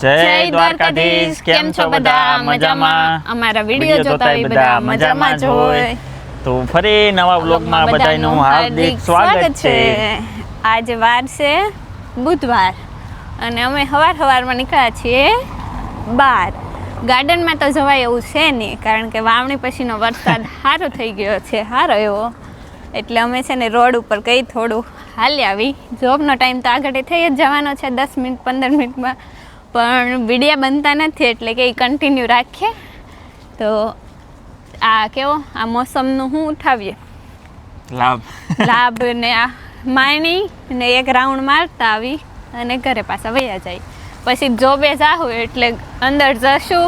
જય દ્વારકાધીશ કેમ છો બધા? મજામાં? અમારા વીડિયો જોતા હોય બધા મજામાં જ હોય. તો ફરી નવા બ્લોગમાં બધાનું હાર્દિક સ્વાગત છે. આજે વાર છે બુધવાર. અને અમે હવાર હવારમાં નીકળ્યા છીએ બહાર. ગાર્ડનમાં તો જવાય એવું છે નહીં કારણ કે વાવણી પછીનો વરસાદ સારો થઈ ગયો છે સારો એવો. એટલે અમે છે ને રોડ ઉપર કઈ થોડું હાલી આવી. જોબનો ટાઈમ તો આગળ થઈ જ જવાનો છે દસ મિનિટ પંદર મિનિટમાં. પણ વિડીયા બનતા નથી એટલે કે કન્ટિન્યુ રાખીએ. તો આ કેવો આ મોસમનું હું ઉઠાવીએ? લાભ. લાભ ને આ માણી ને એક રાઉન્ડ મારતા આવી અને ઘરે પાછા વયા જાય. પછી જોબે જાવું એટલે અંદર જશું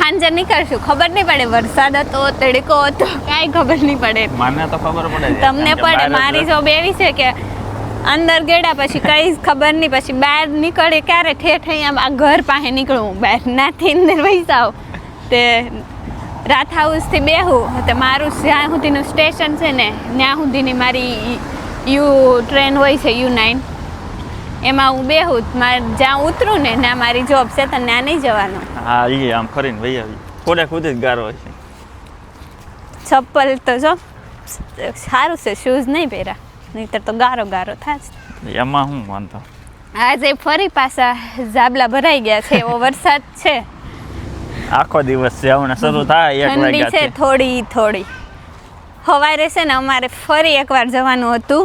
સાંજે નીકળશું. ખબર નહીં પડે વરસાદ હતો તડકો હતો કાંઈ ખબર નહીં પડે. મને તો ખબર પડે. તમને પડે મારી જોબ એવી છે કે અંદર ગેડા પછી કઈ ખબર નહીં પછી બહાર નીકળે ક્યારે ઠેઠ અહીંયા આ ઘર પાસે નીકળું. બહાર નાથી અંદર વહી જાવ તે રાત હાઉસથી બેહું તે મારું જ્યાં સુધીનું સ્ટેશન છે ને ત્યાં સુધીની મારી યુ ટ્રેન હોય છે યુ નાઇન. એમાં હું બેહું મારે જ્યાં ઉતરું ને ત્યાં મારી જોબ છે તો ત્યાં નહીં જવાનું. હા એ આમ ફરીને વહી આવી. ખોડે ખુદ જ ગારો છે ચપ્પલ તો જો સારું છે શૂઝ નહીં પહેર્યા. નહીંતર તો ગારો ગારો થાય એમાં શું વાંધો? આજે ફરી પાછા ઝાબલા ભરાઈ ગયા છે એવો વરસાદ છે. આખો દિવસ છે હમણાં શરૂ થાય એક વાગ્યા છે થોડી થોડી. સવારે છે ને અમારે ફરી એકવાર જવાનું હતું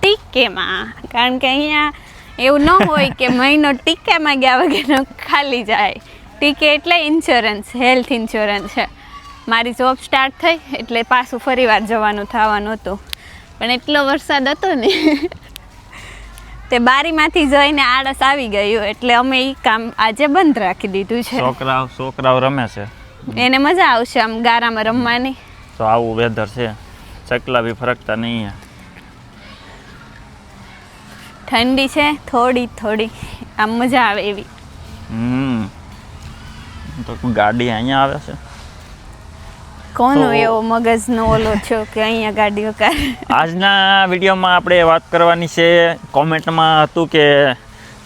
ટીકેમાં. કારણ કે અહીંયા એવું ન હોય કે મહિનો ટીકેમાં ગયા વગરનો ખાલી જાય. ટીકે એટલે ઇન્સ્યોરન્સ હેલ્થ ઇન્સ્યોરન્સ છે. મારી જોબ સ્ટાર્ટ થઈ એટલે પાછું ફરી વાર જવાનું થવાનું હતું. પણ એટલો વરસાદ હતો ને. તે બારીમાંથી જઈને આળસ આવી ગયું એટલે અમે એ કામ આજે બંધ રાખી દીધું છે. છોકરાઓ છોકરાઓ રમે છે. એને મજા આવશે આમ ગારામાં રમવાની. તો આવું વેધર છે. ચકલા બી ફરકતા નહીં ઠંડી છે થોડી થોડી. આમ મજા આવે એવી. હમ. તો ગાડી અહીંયા આવે છે? કોનો એવો એવો મગજનો ઓલો છો કે અહીંયા ગાડીઓ કાર આજના વિડીયોમાં આપણે વાત કરવાની છે કોમેન્ટમાં હતું કે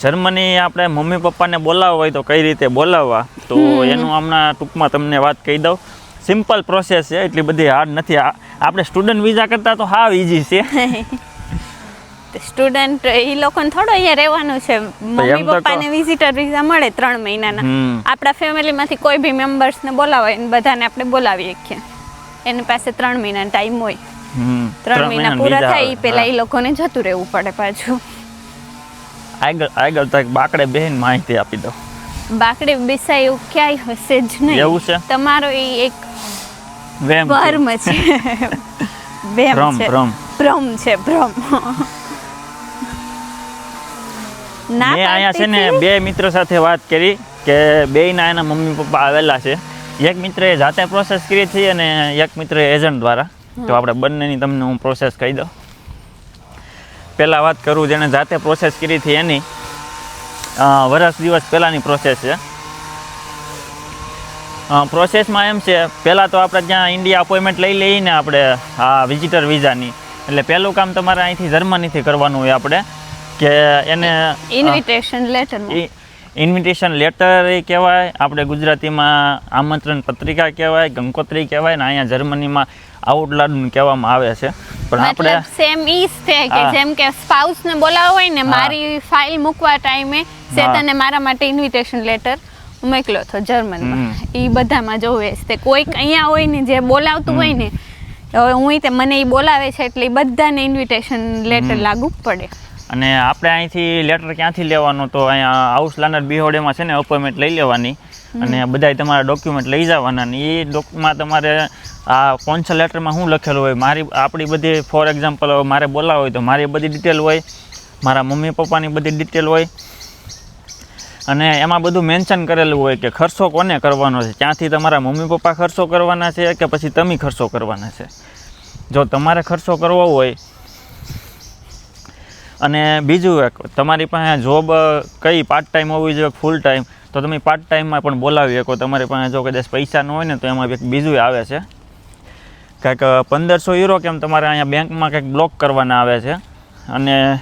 જર્મની આપણે મમ્મી પપ્પાને બોલાવવા હોય તો કઈ રીતે બોલાવવા? તો એનું હમણાં ટૂંકમાં તમને વાત કહી દઉં. સિમ્પલ પ્રોસેસ છે એટલી બધી હાર્ડ નથી. આપણે સ્ટુડન્ટ વિઝા કરતાં તો હાવ ઇઝી છે. સ્ટુડન્ટ એ લોકોને થોડો અહીંયા રહેવાનું છે. મમ્મી. પપ્પાને વિઝિટર વિઝા મળે ત્રણ મહિનાના. આપણા ફેમિલીમાંથી કોઈ બી મેમ્બર્સને બોલાવાય ને બધાને આપણે બોલાવીએ શકીએ એની પાસે ત્રણ મહિના ટાઈમ હોય. ત્રણ મહિના પૂરા થાય આવે. એ લોકોને જતું રહેવું પડે પાછું. આગળ આગળ તો બાકડે બેન માહિતી આપી દો. બાકડે બેસાય એવું ક્યાંય હશે જ નહીં. એવું છે? તમારો એ એક વેમ છે. ભર્મ છે. ભ્રમ છે ભ્રમ. મેં અહીંયા છે ને બે મિત્ર સાથે વાત કરી કે બે ના એના મમ્મી પપ્પા આવેલા છે. એક મિત્રએ જાતે પ્રોસેસ કરી હતી અને એક મિત્ર એજન્ટ દ્વારા. તો આપણે બંનેની તમને હું પ્રોસેસ કહી દઉં. પહેલાં વાત કરું જેણે જાતે પ્રોસેસ કરી હતી એની. વર્ષ વરસ દિવસ પહેલાંની પ્રોસેસ છે. પ્રોસેસમાં એમ છે પહેલાં તો આપણે ત્યાં ઇન્ડિયા અપોઇન્ટમેન્ટ લઈ લઈએ ને આપણે આ વિઝિટર વિઝાની એટલે પહેલું કામ તમારે અહીંથી જર્મનીથી કરવાનું હોય આપણે. કે એને ઇન્વિટેશન લેટર ઇન્વિટેશન લેટર એ કહેવાય. આપણે ગુજરાતીમાં આમંત્રણ પત્રિકા કહેવાય ગંકોત્રી કહેવાય ને અહીંયા જર્મનીમાં આઉટલાડનું કહેવામાં આવે છે. પણ આપણે સેમ ઈ જ છે કે જેમ કે સ્પાઉસને બોલાવો હોય ને મારી ફાઇલ મૂકવા ટાઈમે સે તને મારા માટે ઇન્વિટેશન લેટર મોકલ્યો હતો જર્મનમાં. એ બધામાં જોવે છે. તે કોઈક અહીંયા હોય ને જે બોલાવતું હોય ને હવે હું તે મને એ બોલાવે છે એટલે બધાને ઇન્વિટેશન લેટર લાગુ પડે. અને આપણે અહીંથી લેટર ક્યાંથી લેવાનો તો અહીંયા હાઉસ લાનર બિહોડેમાં છે ને અપોઇન્ટમેન્ટ લઈ લેવાની. અને બધાય તમારા ડોક્યુમેન્ટ લઈ જવાના અને એ ડોકમાં તમારે આ કોન્સલ લેટરમાં શું લખેલું હોય? મારી આપણી બધી ફોર એક્ઝામ્પલ મારે બોલાવો હોય તો મારી બધી ડિટેલ હોય મારા મમ્મી પપ્પાની બધી ડિટેલ હોય. અને એમાં બધું મેન્શન કરેલું હોય કે ખર્ચો કોને કરવાનો છે? ત્યાંથી તમારા મમ્મી પપ્પા ખર્ચો કરવાના છે કે પછી તમે ખર્ચો કરવાના છે? જો તમારે ખર્ચો કરવો હોય અને બીજું એક તમારી પાસે જોબ કઈ પાર્ટ ટાઈમ હોવી જોઈએ ફૂલ ટાઈમ તો તમે પાર્ટ ટાઈમમાં પણ બોલાવી શકો. તમારી પાસે જો કદાચ પૈસા ન હોય ને તો એમાં એક બીજું આવે છે. કંઈક પંદરસો યુરો કેમ તમારે અહીંયા બેંકમાં કંઈક બ્લોક કરવાના આવે છે. અને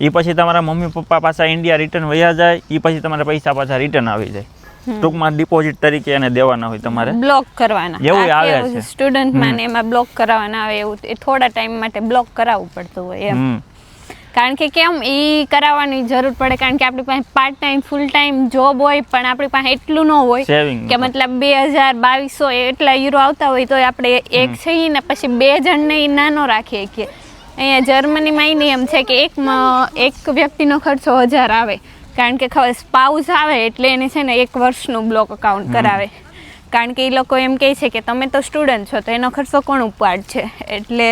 એ પછી તમારા મમ્મી પપ્પા પાછા ઇન્ડિયા રિટર્ન વયા જાય એ પછી તમારા પૈસા પાછા રિટર્ન આવી જાય. ટૂંકમાં ડિપોઝિટ તરીકે એને દેવાના હોય તમારે. બ્લોક કરવાના. એવું આવે છે. સ્ટુડન્ટમાં ને એમાં બ્લોક કરાવવાના આવે એવું એ થોડા ટાઈમ માટે બ્લોક કરાવવું પડતું હોય એમ. કારણ કે કેમ? એ કરાવવાની જરૂર પડે કારણ કે આપણી પાસે part time full time job હોય પણ આપણી પાસે એટલું ન હોય કે મતલબ બે હજાર બાવીસો એટલા યુરો આવતા હોય તો આપણે એક છીએ ને પછી બે જણને એ નાનો રાખીએ કે અહીંયા જર્મનીમાં એ નિયમ છે કે એક એક વ્યક્તિનો ખર્ચો હજાર આવે. કારણ કે ખબર સ્પાઉસ આવે એટલે એને છે ને એક વર્ષનું બ્લોક અકાઉન્ટ કરાવે. કારણ કે એ લોકો એમ કહે છે કે તમે તો સ્ટુડન્ટ છો તો એનો ખર્ચો કોણ ઉપાડ છે એટલે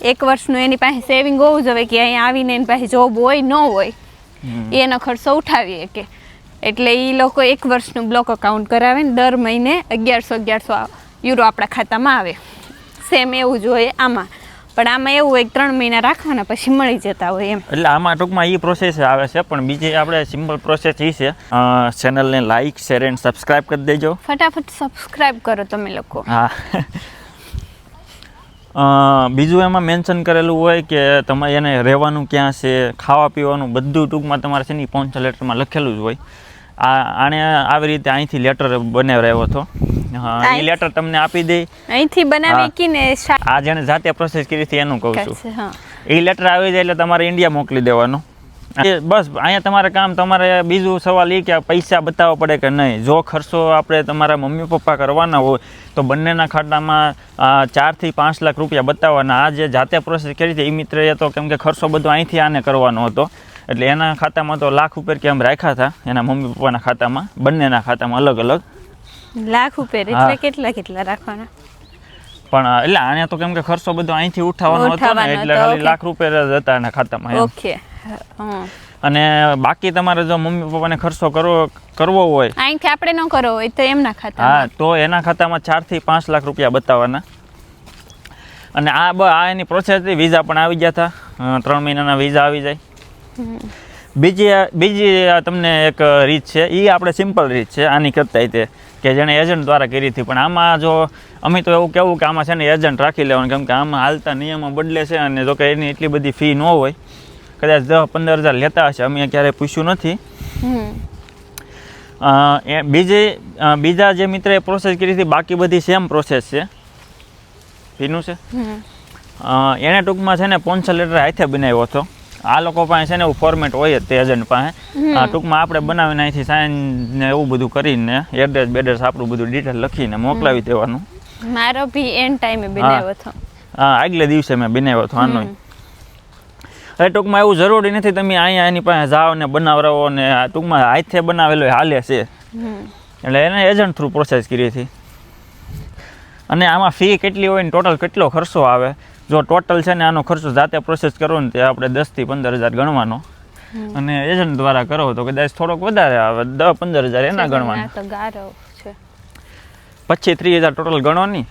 એક વર્ષનું એની પાસે સેવિંગ હોવું જોઈએ કે અહીંયા આવીને એની પાસે જોબ હોય ન હોય એનો ખર્ચો ઉઠાવીએ કે. એટલે એ લોકો એક વર્ષનું બ્લોક અકાઉન્ટ કરાવે ને દર મહિને અગિયારસો અગિયારસો યુરો આપણા ખાતામાં આવે. સેમ એવું જોઈએ આમાં. પણ આમાં એવું હોય ત્રણ મહિના રાખવાના પછી મળી જતા હોય એમ. એટલે આમાં ટૂંકમાં એ પ્રોસેસ આવે છે પણ બીજી આપણે સિમ્પલ પ્રોસેસ એ છે. ચેનલને લાઇક શેર એન્ડ સબસ્ક્રાઇબ કરી દેજો. ફટાફટ સબસ્ક્રાઇબ કરો તમે લોકો. હા. બીજું એમાં મેન્શન કરેલું હોય કે તમારે એને રહેવાનું ક્યાં છે ખાવા પીવાનું બધું ટૂંકમાં તમારે છે ને પોન્ચ લેટરમાં લખેલું જ હોય. આ આણે આવી રીતે અહીંથી લેટર બનાવ્યો હતો. હા, એ લેટર તમને આપી દે. અહીંથી. બનાવી આ જેણે જાતે પ્રોસેસ કરી હતી એનું કહું છું. એ લેટર આવી જાય એટલે તમારે ઇન્ડિયા મોકલી દેવાનું. બસ અહીંયા તમારે કામ તમારે બીજું સવાલ એ કે પૈસા બતાવવા પડે કે નહીં? જો ખર્ચો આપણે તમારા મમ્મી પપ્પા કરવાના હોય તો બંનેના ખાતામાં ચારથી પાંચ લાખ રૂપિયા બતાવવાના. આ જે જાતે પ્રોસેસ કરી હતી એ મિત્રએ તો કેમ કે ખર્ચો બધો અહીંથી આને કરવાનો હતો. એટલે એના ખાતામાં તો લાખ ઉપર કે એમ રાખ્યા હતા એના મમ્મી પપ્પાના ખાતામાં બંનેના ખાતામાં અલગ અલગ. લાખ ઉપર એટલે કેટલા કેટલા રાખવાના? પણ એટલે આને તો કેમ કે ખર્ચો બધો અહીંથી ઉઠાવવાનો હતો ને એટલે ખાલી લાખ રૂપિયા જ હતા એના ખાતામાં. ઓકે. અને બાકી તમારે જો મમ્મી પપ્પાને ખર્ચો કરવો કરવો હોય અહીંથી આપણે ન કરવો હોય તો એમના હા તો એના ખાતામાં ચારથી પાંચ લાખ રૂપિયા બતાવવાના. અને આ આ એની પ્રોસેસ વિઝા પણ આવી ગયા હતા ત્રણ મહિનાના વિઝા આવી જાય. બીજી બીજી તમને એક રીત છે એ આપણે સિમ્પલ રીત છે આની કરતા તે કે જેણે એજન્ટ દ્વારા કરી હતી. પણ આમાં જો અમે તો એવું કહેવું કે આમાં છે ને એજન્ટ રાખી લેવાનું કેમ કે આમાં હાલતા નિયમો બદલે છે અને જો કે એની એટલી બધી ફી ન હોય કદાચ દસ પંદર હજાર લેતા હશે. અમે ક્યારેય પૂછ્યું નથી. એ બીજી બીજા જે મિત્રએ પ્રોસેસ કરી હતી બાકી બધી સેમ પ્રોસેસ છે. ફીનું છે? એણે ટૂંકમાં છે ને પોન્સલ લેટર હાથે બનાવ્યો હતો. આ લોકો પાસે છે ને એવું ફોર્મેટ હોય જ તે એજન્ટ પાસે. ટૂંકમાં આપણે બનાવીને અહીંથી સાઇન ને એવું બધું કરીને એડ્રેસ બેડ્રેસ આપણું બધું ડિટેલ લખીને મોકલાવી દેવાનું. મારો ભી એન ટાઈમે બનાવ્યો હતો. આગલે દિવસે મેં બનાવ્યો હતો આનો હવે ટૂંકમાં એવું જરૂરી નથી તમે અહીંયા એની પાસે જાઓ ને બનાવરાવો ને આ ટૂંકમાં હાથે બનાવેલો એ હાલે છે. એટલે એને એજન્ટ થ્રુ પ્રોસેસ કરી હતી. અને આમાં ફી કેટલી હોય ને ટોટલ કેટલો ખર્ચો આવે? જો ટોટલ છે ને આનો ખર્ચો જાતે પ્રોસેસ કરો ને તે આપણે દસથી પંદર હજાર ગણવાનો. અને એજન્ટ દ્વારા કરો તો કદાચ થોડોક વધારે આવે દસ પંદર હજાર એના ગણવાનો. ગણવાના તો ગારો છે. પચીસ ત્રીસ હજાર ટોટલ ગણવાની.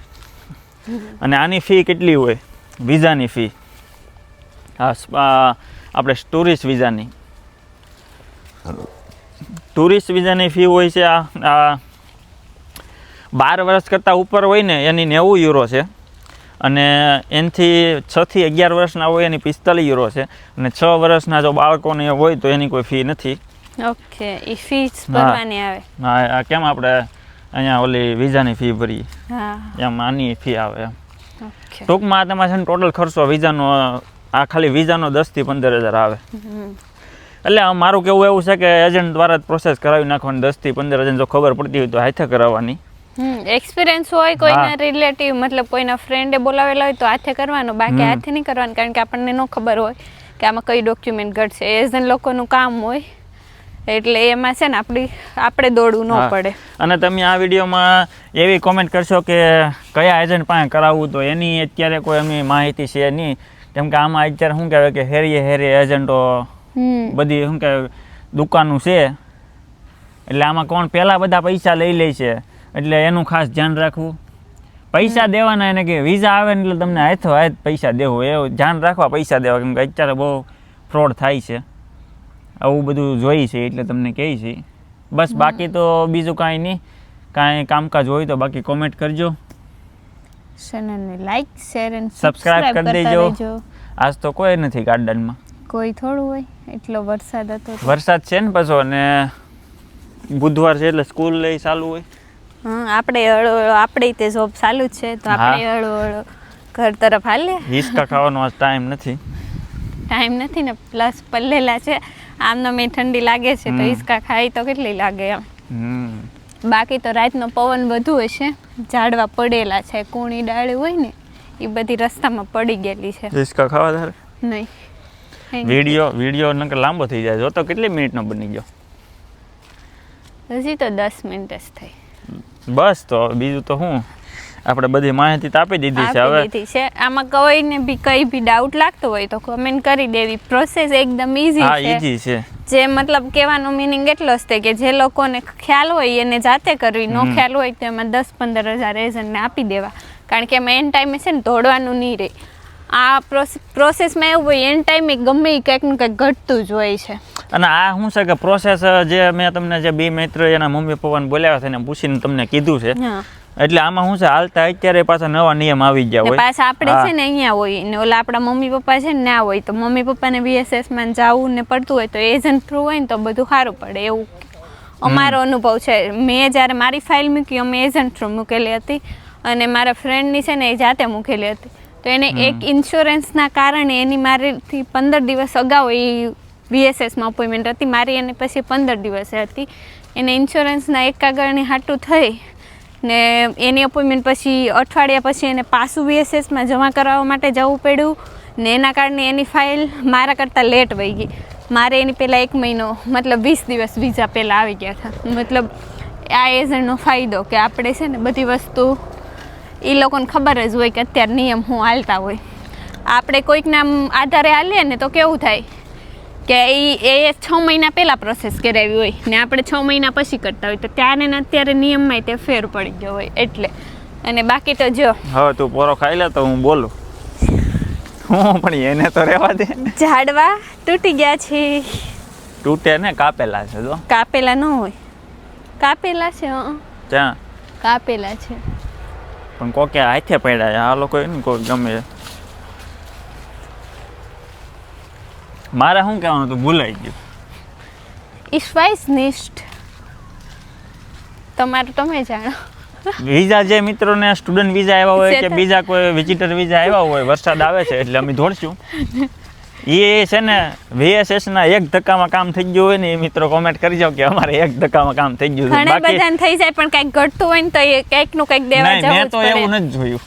અને આની ફી કેટલી હોય? વિઝાની ફી આપણે ટુરિસ્ટ વિઝાની. ટુરિસ્ટ વિઝાની ફી હોય છે આ આ બાર વર્ષ કરતાં ઉપર હોય ને એની નેવું યુરો છે. અને એનાથી છથી અગિયાર વર્ષના હોય એની પિસ્તાલીસ યુરો છે. અને છ વર્ષના જો બાળકોને હોય તો એની કોઈ ફી નથી. ઓકે એ ફી ભરવાની આવે. હા આ કેમ આપણે અહીંયા ઓલી વિઝાની ફી ભરી એમ આની ફી આવે એમ. ટૂંકમાં તમારે છે ને ટોટલ ખર્ચો વિઝાનો આ ખાલી વિઝાનો દસથી પંદર હજાર આવે. એટલે મારું કેવું એવું છે કે એજન્ટ દ્વારા જ પ્રોસેસ કરાવી નાખવાની દસથી પંદર હજાર જો ખબર પડતી હોય તો હાથે કરાવવાની. એક્સપિરિયન્સ હોય કોઈના રિલેટિવ મતલબ કોઈના ફ્રેન્ડે બોલાવેલા હોય તો હાથે કરવાનો બાકી હાથે નહીં કરવાનું કારણ કે આપણને ન ખબર હોય કે આમાં કઈ ડોક્યુમેન્ટ ઘટશે. એજન્ટ લોકોનું કામ હોય એટલે એમાં છે ને આપણી આપણે દોડવું ન પડે. અને તમે આ વિડીયોમાં એવી કોમેન્ટ કરશો કે કયા એજન્ટ પાસે કરાવવું તો એની અત્યારે કોઈ અમે માહિતી છે નહીં. કેમ કે આમાં અત્યારે શું કહેવાય કે હેરીએ હેરી એજન્ટો બધી શું કહેવાય દુકાનું છે. એટલે આમાં કોણ પહેલાં બધા પૈસા લઈ લે છે. એટલે એનું ખાસ ધ્યાન રાખવું. પૈસા દેવાના એને કે વિઝા આવે ને એટલે તમને હાથો હાથ પૈસા દેવું. એવું ધ્યાન રાખવા પૈસા દેવા કેમ કે અત્યારે બહુ ફ્રોડ થાય છે. આવું બધું જોઈ છે એટલે તમને કહે છે. બસ બાકી તો બીજું કાંઈ નહીં. કાંઈ કામકાજ હોય તો બાકી કોમેન્ટ કરજો. ચેનલને લાઈક શેર એન્ડ સબસ્ક્રાઇબ કરી દેજો. આજ તો કોઈ નથી ગાર્ડનમાં કોઈ થોડું હોય એટલો વરસાદ હતો વરસાદ છે ને પાછો અને બુધવાર છે એટલે સ્કૂલ લઈ ચાલુ હોય. હં આપણે હળો હળો આપણે તે જોબ ચાલુ જ છે તો આપણે. હળો હળો ઘર તરફ હાલે. હિસકા ખાવાનો આજ ટાઈમ નથી. ટાઈમ નથી ને પ્લસ પલ્લેલા છે. આમને મેં ઠંડી લાગે છે તો. હિસકા ખાઈ તો કેટલી લાગે એમ. હમ. બાકી તો રાતનો પવન વધુ હશે. ઝાડવા પડેલા છે કૂણી ડાળી હોય ને એ બધી રસ્તામાં પડી ગયેલી છે. રિસ્કા ખાવા ધારે નહીં. વીડિયો વીડિયો નકર લાંબો થઈ જાય. જોતો કેટલી મિનિટનો બની ગયો? હજી તો દસ મિનિટ જ થઈ. બસ તો બીજું તો શું આપણે બધી માહિતી આપી દીધી છે હવે. દીધી છે. આમાં કોઈને બી કઈ બી ડાઉટ લાગતો હોય તો કમેન્ટ કરી દેવી. પ્રોસેસ એકદમ ઈઝી હા ઈઝી છે. જે મતલબ કહેવાનો મિનિંગ એટલો જ છે કે જે લોકોને ખ્યાલ હોય એને જાતે કરવી. નો ખ્યાલ હોય તો એમાં દસ પંદર હજાર એજન્ટને આપી દેવા. કારણ કે એમાં એન ટાઈમે છે ને દોડવાનું નહીં રહે. આ પ્રોસેસમાં એવું હોય એન ટાઈમે ગમે એ કંઈક ને કંઈક ઘટતું જ હોય છે. અને આ શું છે કે પ્રોસેસ જે મેં તમને જે બે મિત્ર એના મમ્મી પપ્પાને બોલાવ્યા છે એને પૂછીને તમને કીધું છે. હા. એટલે આમાં શું છે? હાલતા અત્યારે પાછા નવા નિયમ આવી ગયા હોય. પાછા આપણે છે ને અહીંયા હોય ને ઓલા આપણા મમ્મી પપ્પા છે ને ના હોય તો મમ્મી પપ્પાને વીએસએસમાં જવું ને પડતું હોય તો એજન્ટ થ્રુ હોય ને તો બધું સારું પડે એવું. અમારો અનુભવ છે. મેં જ્યારે મારી ફાઇલ મૂકી અમે એજન્ટ થ્રુ મૂકેલી હતી અને મારા ફ્રેન્ડની છે ને એ જાતે મૂકેલી હતી. તો એને એક ઇન્સ્યોરન્સના કારણે એની મારીથી પંદર દિવસ અગાઉ એ બીએસએસમાં અપોઇન્ટમેન્ટ હતી. મારી એને પછી પંદર દિવસે હતી. એને ઇન્સ્યોરન્સના એક કાગળની હાટું થઈ ને એની અપોઇન્ટમેન્ટ પછી અઠવાડિયા પછી એને પાછું વીએસએસમાં જમા કરાવવા માટે જવું પડ્યું. ને એના કારણે એની ફાઇલ મારા કરતાં લેટ વહી ગઈ. મારે એની પહેલાં એક મહિનો, મતલબ વીસ દિવસ વિઝા પહેલાં આવી ગયા હતા. મતલબ આ એજન્ટનો ફાયદો કે આપણે છે ને બધી વસ્તુ એ લોકોને ખબર જ હોય કે અત્યારે નિયમ હું હાલતા હોય. આપણે કોઈકના આમ આધારે હાલીએ ને તો કેવું થાય? કે એ એ છ મહિના પહેલાં પ્રોસેસ કરાવી હોય ને આપણે છ મહિના પછી કરતા હોય તો ત્યારે ને અત્યારે નિયમમાં તે ફેર પડી ગયો હોય એટલે. અને બાકી તો જો. હવે તું પોરો ખાઈ લે તો હું બોલું. હું પણ એને તો રહેવા દે. ઝાડવા તૂટી ગયા છે. તૂટે ને કાપેલા છે જો. કાપેલા ન હોય. કાપેલા છે હં. ત્યાં. કાપેલા છે. પણ કોકે હાથે પડ્યા આ લોકો એને કોઈ ગમે છે. મારે શું કહેવાનું હતું? ભૂલાઈ ગયું. ઈશ નિષ્ઠ તમારું તમે જાણો. વિઝા જે મિત્રોને સ્ટુડન્ટ વિઝા આવ્યા હોય કે બીજા કોઈ વિઝિટર વિઝા આવ્યા હોય વરસાદ આવે છે એટલે અમે દોડશું. એ છે ને વીએસએસના ના એક ધક્કામાં કામ થઈ ગયું હોય ને એ મિત્રો કોમેન્ટ કરી જાવ કે અમારે એક ધક્કામાં કામ થઈ ગયું ઘણા બધાને થઈ જાય પણ કંઈક ઘટતું હોય ને તો એ કંઈકનું કંઈક દેવા જવું મેં તો એવું નથી જોયું.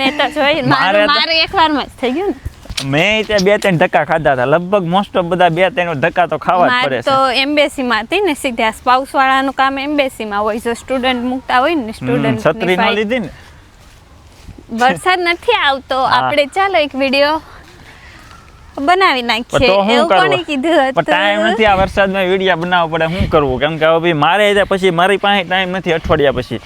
મેં તો જોયું મારે મારું મારે એક વારમાં જ થઈ ગયું ને. મેં ત્યાં બે ત્રણ ધક્કા ખાધા હતા. લગભગ મોસ્ટ ઓફ બધા બે ત્રણ ધક્કા તો ખાવા જ પડે તો છે એમ્બેસીમાં હતી ને સીધા સ્પાઉસ વાળાનું કામ એમ્બેસીમાં હોય. જો સ્ટુડન્ટ મૂકતા હોય ને સ્ટુડન્ટ છત્રી નો લીધી ને? વરસાદ નથી આવતો. આપણે ચાલો એક વીડિયો બનાવી નાખીએ. તો એવું કોણે કીધું કીધું પણ ટાઈમ હતું નથી આ વરસાદમાં વિડીયા બનાવવો પડે. શું કરવું? કેમ કે હવે મારે પછી મારી પાસે ટાઈમ નથી અઠવાડિયા પછી.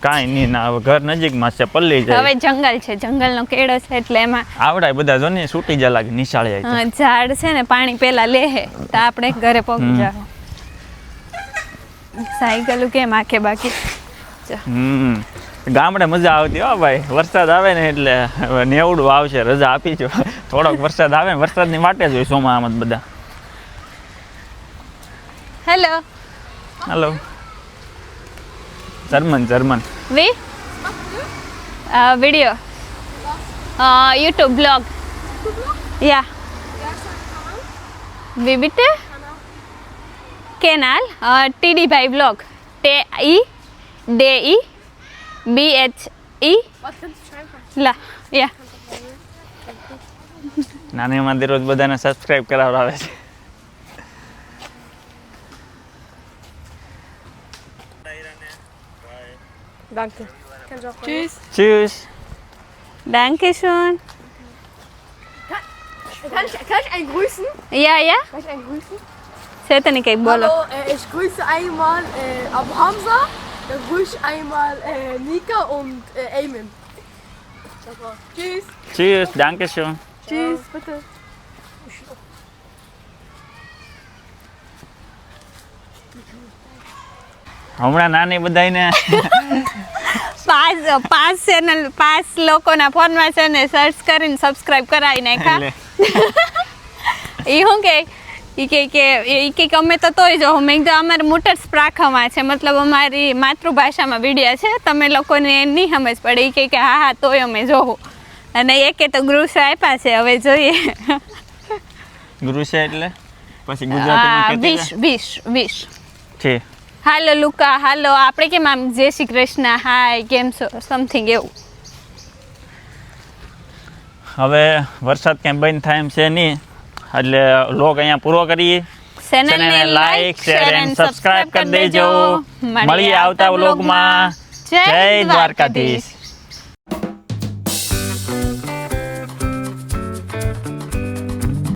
કાંઈ નહીં ના ઘર નજીકમાં છે પલ્લી હવે જંગલ છે જંગલનો કેળો છે એટલે એમાં આવડાય બધા જો ને સૂટી જા લાગે નિશાળે ઝાડ છે ને પાણી પેલા લેહે તો આપણે ઘરે પહોંચી સાયકલ કેમ આખે બાકી? હમ. ગામડે મજા આવતી હો ભાઈ. વરસાદ આવે ને એટલે નેવડું આવશે રજા આપી જો થોડોક વરસાદ આવે ને વરસાદની વાટે જ હોય સોમાં બધા. હેલો. હાલો. જર્મન જર્મન વી વીડિયો યુટ્યુબ બ્લોગ યા વી bitte કેનાલ ટીડી ભાઈ બ્લોગ ટે ઈ ડે ઈ બી એચ ઈ લા યા નાની મંદિર રોજ બધાને સબસ્ક્રાઇબ કરાવડાવે છે. Danke. Kannst Tschüss. Tschüss. Dankeschön. Kann ich, kann ich einen grüßen? Ja, ja. Kann ich einen grüßen? Certainly, Hallo, äh, ich grüße einmal äh, Abu Hamza, dann grüße ich einmal äh, Nika und äh, Eamon. Tschüss. Tschüss, danke schön. Tschüss, bitte. Ich હમણાં નાની બધાને પાંચ પાંચ channel પાંચ લોકોના ફોનમાં છે ને સર્ચ કરીને સબસ્ક્રાઇબ કરાવી નાખ્યા. એ શું કે? એ કે કે એ કે અમે તો તોય જો મેં કીધું અમારે મોટર પ્રાખમાં છે. મતલબ અમારી માતૃભાષામાં વિડીયા છે. તમે લોકોને નહીં સમજ પડે. એ કે કે હા હા તોય અમે જોવું અને એકે તો ગૃહ આપ્યા છે. હવે જોઈએ. ગૃહ એટલે? પછી ગુજરાતીમાં વિશ વિશ વિશ. છે હાલો લુકા હાલો. આપણે કેમ આમ જય શ્રી કૃષ્ણ હાય કેમ છો? સમથિંગ એવું. હવે વરસાદ કેમ બંધ થાય એમ છે નહીં એટલે લોક અહીંયા પૂરો કરીએ. ચેનલને લાઈક શેર એન્ડ સબસ્ક્રાઇબ કરી દેજો. મળીએ આવતા વ્લોગમાં જય દ્વારકાધીશ.